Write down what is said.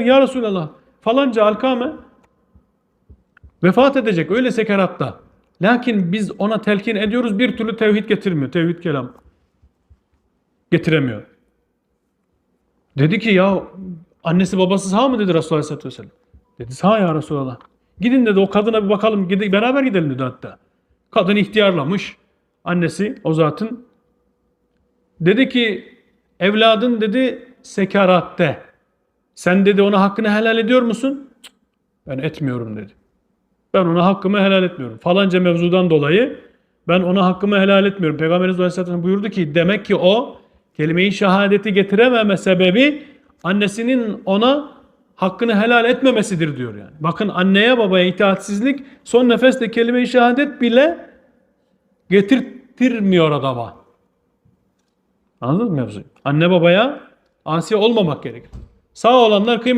Ya Resulallah falanca alkame vefat edecek öyle sekeratta. Lakin biz ona telkin ediyoruz bir türlü tevhid getirmiyor. Tevhid kelam getiremiyor. Dedi ki ya annesi babası sağ mı dedi Resulullah Aleyhisselatü Vesselam. Dedi sağ ya Resulallah. Gidin dedi o kadına bir bakalım gide, beraber gidelim dedi hatta. Kadın ihtiyarlamış. Annesi o zatın. Dedi ki evladın dedi sekaratte. Sen dedi ona hakkını helal ediyor musun? "Cık, Ben etmiyorum dedi. Ben ona hakkımı helal etmiyorum. Falanca mevzudan dolayı ben ona hakkımı helal etmiyorum. Peygamberimiz Aleyhisselatü buyurdu ki demek ki o kelime-i şehadeti getirememe sebebi annesinin ona hakkını helal etmemesidir diyor yani. Bakın anneye babaya itaatsizlik son nefeste kelime-i şehadet bile getirtirmiyor adama. Anladınız mı mevzuyu? Anne babaya asi olmamak gerekir. Sağ olanlar kıymet